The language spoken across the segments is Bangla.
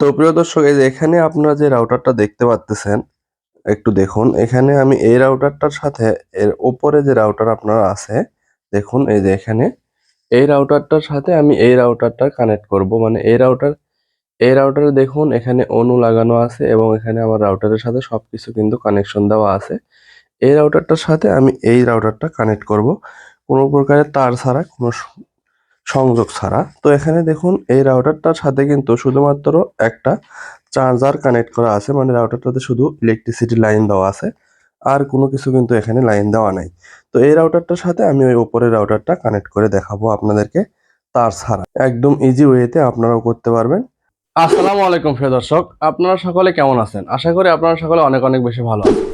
তো প্রিয় দর্শক, এই যে এখানে আপনারা যে রাউটারটা দেখতে পাচ্তেছেন একটু দেখুন। এখানে আমি এই রাউটারটার সাথে এর উপরে যে রাউটার আপনারা আছে, দেখুন এই যে এখানে। এই রাউটারটার সাথে আমি এই রাউটারটা কানেক্ট করব। মানে এই রাউটার এই রাউটারে দেখুন, এখানে অনু লাগানো আছে এবং এখানে আমার রাউটারের সাথে সবকিছু কিন্তু কানেকশন দেওয়া আছে। এই রাউটারটার সাথে আমি এই রাউটারটা কানেক্ট করব। কোনো প্রকারের তার ছাড়া কোনো সংযোগ ছাড়া। তো এখানে দেখুন, এই রাউটারটার সাথে কিন্তু শুধুমাত্র একটা চার্জার কানেক্ট করা আছে। মানে রাউটারটাতে শুধু ইলেকট্রিসিটি লাইন দেওয়া আছে। আর কোনো কিছু কিন্তু এখানে লাইন দেওয়া নাই। তো এই রাউটারটার সাথে আমি ওই উপরের রাউটারটা কানেক্ট করে দেখাবো আপনাদেরকে তার ছাড়া। একদম ইজি ওয়েতে আপনারাও করতে পারবেন। আসসালামু আলাইকুম প্রিয় দর্শক, আপনারা সকলে কেমন আছেন? আশা করি আপনারা সকলে অনেক অনেক বেশি ভালো আছেন।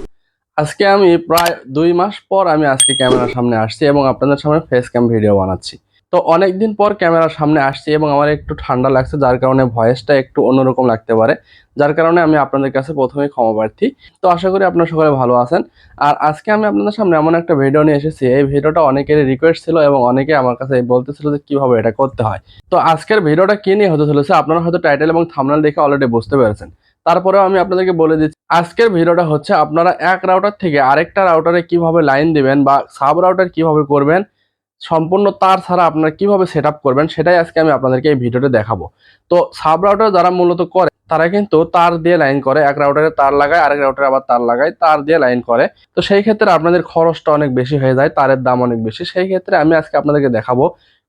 আজকে আমি প্রায় দুই মাস পর আমি আজকে ক্যামেরার সামনে আসছি এবং আপনাদের সামনে ফেস ক্যাম ভিডিও বানাচ্ছি। তো অনেকদিন পর ক্যামেরার সামনে আসছি এবং আমার একটু ঠান্ডা লাগছে, যার কারণে ভয়েসটা একটু অন্যরকম লাগতে পারে, যার কারণে আমি আপনাদের কাছে প্রথমেই ক্ষমা প্রার্থী। তো আশা করি আপনারা সকলে ভালো আছেন। আর আজকে আমি আপনাদের সামনে এমন একটা ভিডিও নিয়ে এসেছি, এই ভিডিওটা অনেকেরই রিকোয়েস্ট ছিল এবং অনেকে আমার কাছে বলতেছিল যে কীভাবে এটা করতে হয়। তো আজকের ভিডিওটা কি নিয়ে হতে চলেছে আপনারা হয়তো টাইটেল এবং থামনাল দেখে অলরেডি বুঝতে পেরেছেন। তারপরেও আমি আপনাদেরকে বলে দিচ্ছি, আজকের ভিডিওটা হচ্ছে আপনারা এক রাউটার থেকে আরেকটা রাউটারে কীভাবে লাইন দিবেন বা সাব রাউটার কীভাবে করবেন সম্পূর্ণ তার ছাড়া আপনারা কীভাবে সেট করবেন, সেটাই আজকে আমি আপনাদেরকে এই ভিডিওতে দেখাবো। তো সাব রাউটার যারা মূলত করে, তারা কিন্তু তার দিয়ে লাইন করে। এক রাউটারে তার লাগায়, আরেক রাউটারে আবার তার লাগায়, তার দিয়ে লাইন করে। তো সেই ক্ষেত্রে আপনাদের খরচটা অনেক বেশি হয়ে যায়, তারের দাম অনেক বেশি। সেই ক্ষেত্রে আমি আজকে আপনাদেরকে দেখাবো,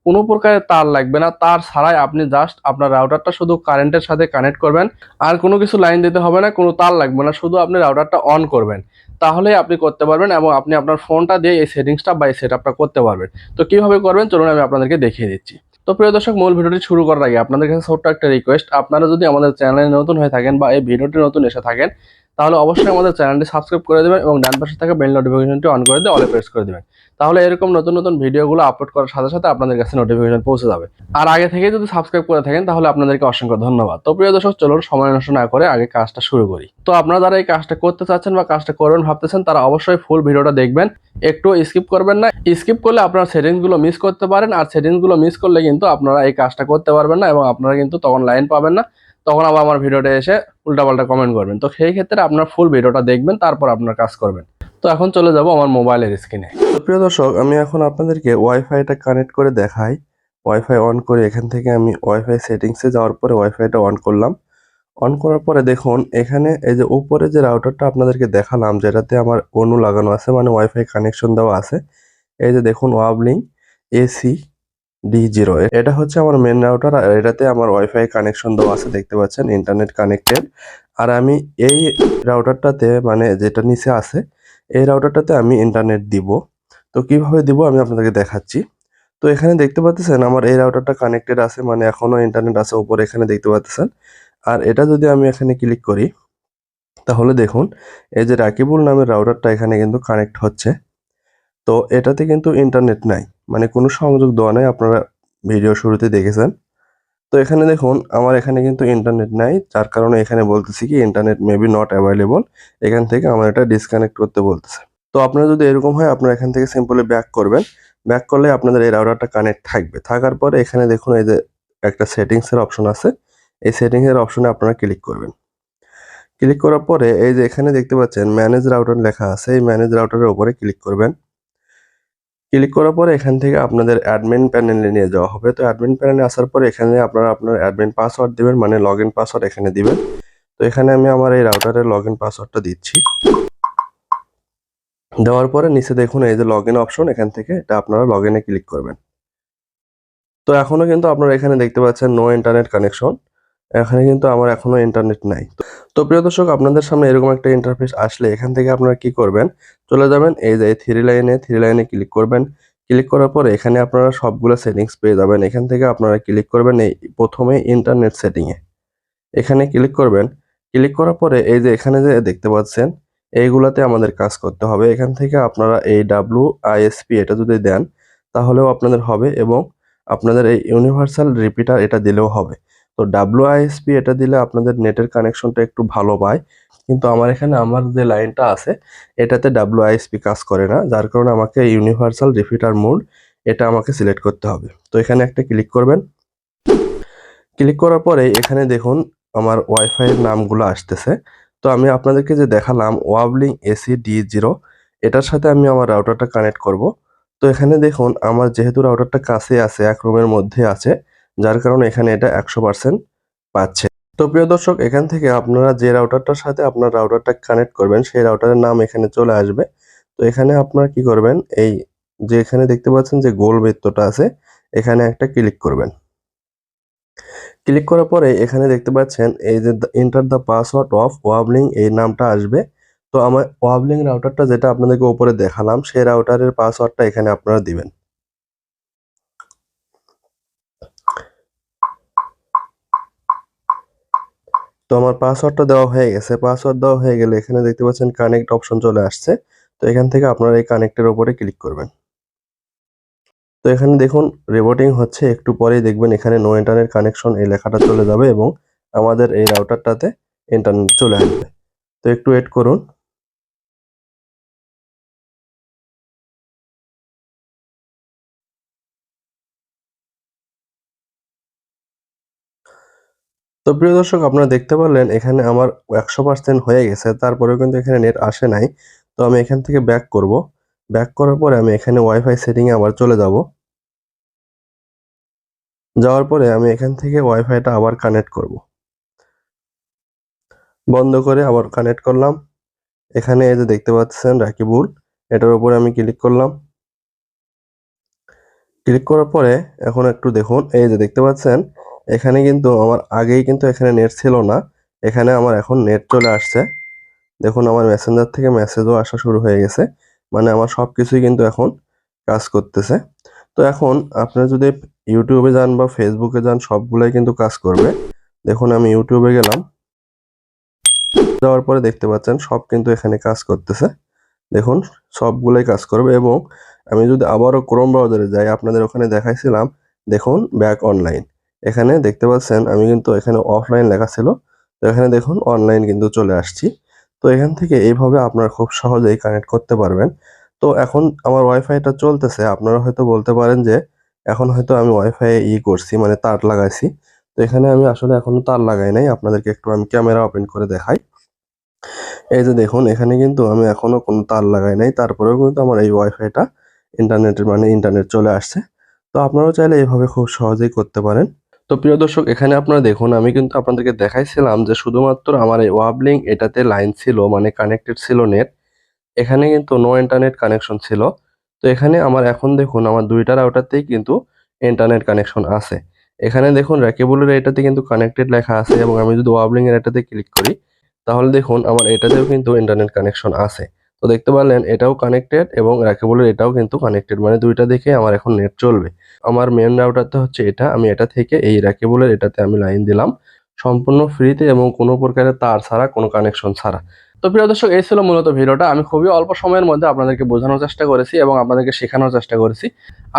কোনো প্রকারের তার লাগবে না। তার ছাড়াই আপনি জাস্ট আপনার রাউটারটা শুধু কারেন্টের সাথে কানেক্ট করবেন। আর কোনো কিছু লাইন দিতে হবে না, কোনো তার লাগবে না। শুধু আপনি রাউটারটা অন করবেন। তাহলেই আপনি করতে পারবেন এবং আপনি আপনার ফোনটা দিয়ে এই সেটিংসটা বা এই সেটআপটা করতে পারবেন। তো কীভাবে করবেন? চলুন আমি আপনাদেরকে দেখিয়ে দিচ্ছি। তো প্রিয় দর্শক, মূল ভিডিওটি শুরু করার আগে আপনাদের কাছে ছোট্ট একটা রিকোয়েস্ট আপনারা যদি আমাদের চ্যানেলে নতুন হয়ে থাকেন বা এই ভিডিওটি নতুন এসে থাকেন তাহলে অবশ্যই আমাদের চ্যানেলটি সাবস্ক্রাইব করে দেবেন এবং ডান পাশে থাকা বেল নোটিফিকেশনটি অন করে দিয়ে অলে প্রেস করে দেবেন। তাহলে এরকম নতুন নতুন ভিডিওগুলো আপলোড করার সাথে সাথে আপনাদের কাছে নোটিফিকেশন পৌঁছে যাবে। আর আগে থেকে যদি সাবস্ক্রাইব করে থাকেন, তাহলে আপনাদেরকে অসংখ্য ধন্যবাদ। তো প্রিয় দর্শক, চলুন সময় নষ্ট না করে আগে কাজটা শুরু করি। তো আপনারা যারা এই কাজটা করতে চাচ্ছেন বা কাজটা করবেন ভাবতেছেন, তারা অবশ্যই ফুল ভিডিওটা দেখবেন। একটু স্কিপ করবেন না। স্কিপ করলে আপনার সেটিংসগুলো মিস করতে পারেন। আর সেটিংসগুলো মিস করলে কিন্তু আপনারা এই কাজটা করতে পারবেন না এবং আপনারা কিন্তু তখন লাইন পাবেন না। তখন আবার আমার ভিডিওটা এসে উল্টাপাল্টা কমেন্ট করবেন। তো সেই ক্ষেত্রে আপনার ফুল ভিডিওটা দেখবেন, তারপর আপনার কাজ করবেন। তো এখন চলে যাব আমার মোবাইলের স্ক্রিনে তো প্রিয় দর্শক, আমি এখন আপনাদেরকে ওয়াইফাইটা কানেক্ট করে দেখাই। ওয়াইফাই অন করে এখান থেকে আমি ওয়াইফাই সেটিংসে যাওয়ার পরে ওয়াইফাইটা অন করলাম। অন করার পরে দেখুন, এখানে এই যে উপরে যে রাউটারটা আপনাদেরকে দেখালাম, যেটাতে আমার অনু লাগানো আছে মানে ওয়াইফাই কানেকশন দেওয়া আছে, এই যে দেখুন ওয়াবলিং এসি ডি জিরো এটা হচ্ছে আমার মেন রাউটার আর এটাতে আমার ওয়াইফাই কানেকশন দেওয়া আছে, দেখতে পাচ্ছেন ইন্টারনেট কানেক্টেড আর আমি এই রাউটারটাতে মানে যেটা নিচে আছে, এই রাউটারটাতে আমি ইন্টারনেট দিব। তো কীভাবে দিব, আমি আপনাদেরকে দেখাচ্ছি। তো এখানে দেখতে পাচ্ছেন, আমার এই রাউটারটা কানেক্টেড আছে মানে এখনও ইন্টারনেট আছে উপরে, এখানে দেখতে পাচ্ছেন। আর এটা যদি আমি এখানে ক্লিক করি, তাহলে দেখুন, এই যে রাকিবুল নামের রাউটারটা এখানে কিন্তু কানেক্ট হচ্ছে। তো এটাতে কিন্তু ইন্টারনেট নাই। মানে কোনো সংযোগ দেওয়া নাই, আপনারা ভিডিও শুরুতে দেখেছেন। তো এখানে দেখুন, আমার এখানে কিন্তু ইন্টারনেট নাই, যার কারণে এখানে বলতেছি কি ইন্টারনেট মেবি নট অ্যাভেলেবল এখান থেকে আমার এটা ডিসকানেক্ট করতে বলতেছে। তো আপনারা যদি এরকম হয়, আপনারা এখান থেকে সিম্পলি ব্যাক করবেন। ব্যাক করলে আপনাদের এই রাউটারটা কানেক্ট থাকবে। থাকার পরে এখানে দেখুন, এই যে একটা সেটিংসের অপশন আছে। এই সেটিংসের অপশনে আপনারা ক্লিক করবেন। ক্লিক করার পরে এই যে এখানে দেখতে পাচ্ছেন ম্যানেজ রাউটার লেখা আছে। এই ম্যানেজ রাউটারের উপরে ক্লিক করবেন। ক্লিক করার পরে এখান থেকে আপনাদের অ্যাডমিন প্যানেলে নিয়ে যাওয়া হবে। তো অ্যাডমিন প্যানেলে আসার পরে এখানে আপনারা আপনার অ্যাডমিন পাসওয়ার্ড দিবেন মানে লগ ইন পাসওয়ার্ড এখানে দিবেন। তো এখানে আমি আমার এই রাউটারের লগ ইন পাসওয়ার্ডটা দিচ্ছি। দেওয়ার পরে নিচে দেখুন এই যে লগ ইন অপশন, এখান থেকে এটা আপনারা লগ ইনে ক্লিক করবেন। তো এখনও কিন্তু আপনারা এখানে দেখতে পাচ্ছেন নো ইন্টারনেট কানেকশন। এখানে কিন্তু আমার এখনও ইন্টারনেট নাই। তো প্রিয় দর্শক, আপনাদের সামনে এরকম একটা ইন্টারফেস আসলে এখান থেকে আপনারা কি করবেন? চলে যাবেন, এই যে থ্রি লাইনে থ্রি লাইনে ক্লিক করবেন। ক্লিক করার পরে এখানে আপনারা সবগুলো সেটিংস পেয়ে যাবেন। এখান থেকে আপনারা ক্লিক করবেন এই প্রথমে ইন্টারনেট সেটিংয়ে এখানে ক্লিক করবেন। ক্লিক করার পরে এই যে এখানে যে দেখতে পাচ্ছেন, এইগুলাতে আমাদের কাজ করতে হবে। এখান থেকে আপনারা এই ডাব্লু আইএসপি এটা যদি দেন, তাহলেও আপনাদের হবে এবং আপনাদের এই ইউনিভার্সাল রিপিটার এটা দিলেও হবে। তো ডাব্লু আইএসপি এটা দিলে আপনাদের নেটের কানেকশনটা একটু ভালো পায়। কিন্তু আমার এখানে আমার যে লাইনটা আছে, এটাতে ডাব্লু আইএসপি কাজ করে না। যার কারণে আমাকে ইউনিভার্সাল রিপিটার মোড এটা আমাকে সিলেক্ট করতে হবে। তো এখানে একটা ক্লিক করবেন। ক্লিক করার পরে এখানে দেখুন আমার ওয়াইফাইয়ের নামগুলো আসতেছে। তো আমি আপনাদেরকে যে দেখালাম ওয়াবলিং এসি ডি জিরো এটার সাথে আমি আমার রাউটারটা কানেক্ট করব। তো এখানে দেখুন, আমার যেহেতু রাউটারটা কাছে আছে, এক রুমের মধ্যে আছে যার কারণে এখানে এটা একশো পার্সেন্ট পাচ্ছে। তো প্রিয় দর্শক, এখান থেকে আপনারা যে রাউটারটার সাথে আপনার রাউটারটা কানেক্ট করবেন, সেই রাউটারের নাম এখানে চলে আসবে। তো এখানে আপনারা কি করবেন, এই যে এখানে দেখতে পাচ্ছেন যে গোল বৃত্তটা আছে, এখানে একটা ক্লিক করবেন। ক্লিক করার পরে এখানে দেখতে পাচ্ছেন, এই যে enter the password of wobbling এই নামটা আসবে। তো আমার ওয়াবলিং রাউটারটা যেটা আপনাদেরকে উপরে দেখালাম, সেই রাউটারের পাসওয়ার্ডটা এখানে আপনারা দিবেন। আমার পাসওয়ার্ডটা দেওয়া হয়ে গেছে। পাসওয়ার্ড দেওয়া হয়ে গেলে এখানে দেখতে পাচ্ছেন কানেক্ট অপশন চলে আসছে। তো এখান থেকে আপনারা এই কানেক্টের ওপরে ক্লিক করবেন। তো এখানে দেখুন রিবোটিং হচ্ছে। একটু পরেই দেখবেন এখানে নো ইন্টারনেট কানেকশন এই লেখাটা চলে যাবে এবং আমাদের এই রাউটারটাতে ইন্টারনেট চলে আসবে। তো একটু ওয়েট করুন। তো প্রিয় দর্শক, আপনারা দেখতে পারলেন, এখানে আমার একশো পার্সেন্ট হয়ে গেছে, তারপরেও কিন্তু এখানে নেট আসে নাই। তো আমি এখান থেকে ব্যাক করব। ব্যাক করার পরে আমি এখানে ওয়াইফাই সেটিংয়ে আবার চলে যাব। যাওয়ার পরে আমি এখান থেকে ওয়াইফাইটা আবার কানেক্ট করব। বন্ধ করে আবার কানেক্ট করলাম। এখানে এই যে দেখতে পাচ্ছেন রাকিবুল, এটার উপরে আমি ক্লিক করলাম। ক্লিক করার পরে এখন একটু দেখুন, এই যে দেখতে পাচ্ছেন এখানে কিন্তু আমার আগেই কিন্তু এখানে নেট ছিল না। এখানে আমার এখন নেট চলে আসছে। দেখুন, আমার মেসেঞ্জার থেকে মেসেজও আসা শুরু হয়ে গেছে। মানে আমার সব কিছুই কিন্তু এখন কাজ করতেছে। তো এখন আপনারা যদি ইউটিউবে যান বা ফেসবুকে যান, সবগুলাই কিন্তু কাজ করবে। দেখুন, আমি ইউটিউবে গেলাম। যাওয়ার পরে দেখতে পাচ্ছেন, সব কিন্তু এখানে কাজ করতেছে। দেখুন, সবগুলাই কাজ করবে এবং আমি যদি আবারও ক্রোম ব্রাউজারে যাই, আপনাদের ওখানে দেখাইছিলাম, দেখুন ব্যাক অনলাইন এখানে দেখতে পাচ্ছেন, আমি কিন্তু এখানে অফলাইন লেখা ছিল। তো এখানে দেখুন অনলাইন কিন্তু চলে আসছি। তো এখান থেকে এইভাবে আপনারা খুব সহজেই কানেক্ট করতে পারবেন। তো এখন আমার ওয়াইফাইটা চলতেছে। আপনারা হয়তো বলতে পারেন যে, এখন হয়তো আমি ওয়াইফাই ই করছি মানে তার লাগাইছি। তো এখানে আমি আসলে এখনও তার লাগাই নাই। আপনাদেরকে একটু আমি ক্যামেরা ওপেন করে দেখাই। এই যে দেখুন, এখানে কিন্তু আমি এখনও কোনো তার লাগাই নাই। তারপরেও কিন্তু আমার এই ওয়াইফাইটা ইন্টারনেটের মানে ইন্টারনেট চলে আসছে। তো আপনারাও চাইলে এইভাবে খুব সহজেই করতে পারেন। তো প্রিয় দর্শক, এখানে আপনারা দেখুন, আমি কিন্তু আপনাদেরকে দেখাইছিলাম যে শুধুমাত্র আমার এই ওয়াবলিং এটাতে লাইন ছিল মানে কানেক্টেড ছিল নেট। এখানে কিন্তু নো ইন্টারনেট কানেকশন ছিল। তো এখানে আমার এখন দেখুন, আমার দুইটা রাউটারতেই কিন্তু ইন্টারনেট কানেকশন আছে। এখানে দেখুন র্যাকেবলের এটাতে কিন্তু কানেক্টেড লেখা আছে এবং আমি যদি ওয়াবলিংয়ের এটাতে ক্লিক করি, তাহলে দেখুন, আমার এটাতেও কিন্তু ইন্টারনেট কানেকশন আছে। তো দেখতে পারলেন, এটাও কানেক্টেড এবং র্যাকেবলের এটাও কিন্তু কানেক্টেড মানে দুইটা দেখে আমার এখন নেট চলবে। আমার মেন রাউটারটা হচ্ছে এটা, আমি এটা থেকে এই র্যাকেবলের এটাতে আমি লাইন দিলাম। সম্পূর্ণ ফ্রিতে এবং কোনো প্রকারের তার ছাড়া, কোনো কানেকশন ছাড়া। তো প্রিয় দর্শক, এই ছিল মূলত ভিডিওটা। আমি খুবই অল্প সময়ের মধ্যে আপনাদেরকে বোঝানোর চেষ্টা করেছি এবং আপনাদেরকে শেখানোর চেষ্টা করেছি।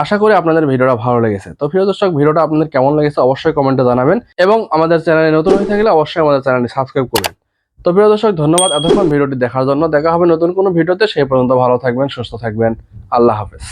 আশা করি আপনাদের ভিডিওটা ভালো লেগেছে। তো প্রিয় দর্শক, ভিডিওটা আপনাদের কেমন লেগেছে অবশ্যই কমেন্টে জানাবেন এবং আমাদের চ্যানেলে নতুন হয়ে থাকলে অবশ্যই আমাদের চ্যানেলটি সাবস্ক্রাইব করবেন। তো প্রিয় দর্শক, ধন্যবাদ এতক্ষণ ভিডিওটি দেখার জন্য। দেখা হবে নতুন কোনো ভিডিওতে। সেই পর্যন্ত ভালো থাকবেন, সুস্থ থাকবেন। আল্লাহ হাফেজ।